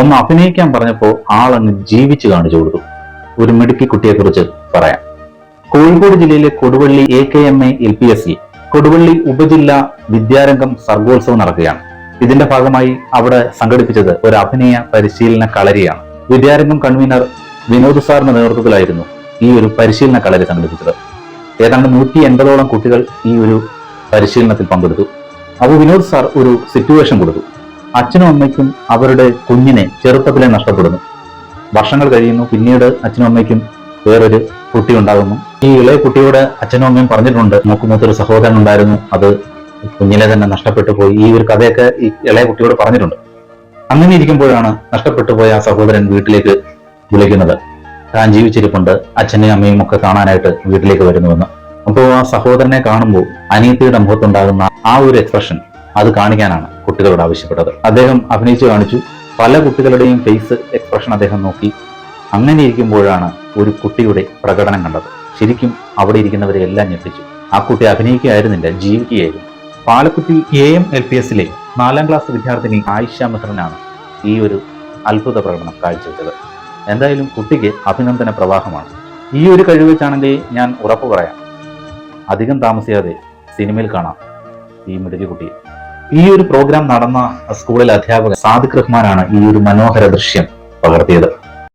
ഒന്ന് അഭിനയിക്കാൻ പറഞ്ഞപ്പോൾ ആളങ്ങ് ജീവിച്ചു കാണിച്ചു കൊടുത്തു. ഒരു മിടുക്കി കുട്ടിയെ കുറിച്ച് പറയാം. കോഴിക്കോട് ജില്ലയിലെ Koduvally A K M A L P S Koduvally ഉപജില്ല വിദ്യാരംഗം സർഗോത്സവം നടക്കുകയാണ്. ഇതിന്റെ ഭാഗമായി അവിടെ സംഘടിപ്പിച്ചത് ഒരു അഭിനയ പരിശീലന കളരിയാണ്. വിദ്യാരംഗം കൺവീനർ വിനോദ് സാറിന്റെ നേതൃത്വത്തിലായിരുന്നു ഈ ഒരു പരിശീലന കളരി സംഘടിപ്പിച്ചത്. ഏതാണ്ട് നൂറ്റി എൺപതോളം കുട്ടികൾ ഈ ഒരു പരിശീലനത്തിൽ പങ്കെടുത്തു. അപ്പോൾ വിനോദ് സാർ ഒരു സിറ്റുവേഷൻ കൊടുത്തു. അച്ഛനും അമ്മയ്ക്കും അവരുടെ കുഞ്ഞിനെ ചെറുപ്പത്തിലെ നഷ്ടപ്പെടുന്നു. വർഷങ്ങൾ കഴിയുന്നു പിന്നീട് അച്ഛനും അമ്മയ്ക്കും വേറൊരു കുട്ടി ഉണ്ടാകുന്നു ഈ ഇളയ കുട്ടിയോട് അച്ഛനും അമ്മയും പറഞ്ഞിട്ടുണ്ട് നമുക്ക് സഹോദരൻ ഉണ്ടായിരുന്നു അത് കുഞ്ഞിനെ തന്നെ നഷ്ടപ്പെട്ടു പോയി. ഈ ഒരു കഥയൊക്കെ ഈ ഇളയ കുട്ടിയോട് പറഞ്ഞിട്ടുണ്ട്. അങ്ങനെ ഇരിക്കുമ്പോഴാണ് നഷ്ടപ്പെട്ടു പോയ ആ സഹോദരൻ വീട്ടിലേക്ക് വിളിക്കുന്നത്. താൻ ജീവിച്ചിരിപ്പുണ്ട് അച്ഛനെയും അമ്മയും ഒക്കെ കാണാനായിട്ട് വീട്ടിലേക്ക് വരുന്നുവെന്ന്. അപ്പോൾ ആ സഹോദരനെ കാണുമ്പോൾ അനീതിയുടെ മുഖത്തുണ്ടാകുന്ന ആ ഒരു എക്സ്പ്രഷൻ അത് കാണിക്കാനാണ് കുട്ടികളോട് ആവശ്യപ്പെട്ടത്. അദ്ദേഹം അഭിനയിച്ചു കാണിച്ചു. പല കുട്ടികളുടെയും ഫേസ് എക്സ്പ്രഷൻ അദ്ദേഹം നോക്കി. അങ്ങനെ ഇരിക്കുമ്പോഴാണ് ഒരു കുട്ടിയുടെ പ്രകടനം കണ്ടത്. ശരിക്കും അവിടെ ഇരിക്കുന്നവരെ എല്ലാം ഞെട്ടിച്ചു. ആ കുട്ടി അഭിനയിക്കുകയായിരുന്നില്ല ജീവിക്കുകയായിരുന്നു. Palakkutty A M L P എസിലെ നാലാം ക്ലാസ് വിദ്യാർത്ഥിനി ആയിഷ മെഹ്റിനാണ് ഈ ഒരു അത്ഭുത പ്രകടനം കാഴ്ചവെച്ചത്. എന്തായാലും കുട്ടിക്ക് അഭിനന്ദന പ്രവാഹമാണ്. ഈ ഒരു കഴിവ് വെച്ചാണെങ്കിൽ ഞാൻ ഉറപ്പ് പറയാം. അധികം താമസിയാതെ സിനിമയിൽ കാണാം ഈ മിടുക്കി കുട്ടിയെ. ഈ ഒരു പ്രോഗ്രാം നടന്ന സ്കൂളിലെ അധ്യാപകൻ സാദിഖ് റഹ്മാനാണ് ഈ ഒരു മനോഹര ദൃശ്യം പകർത്തിയത്.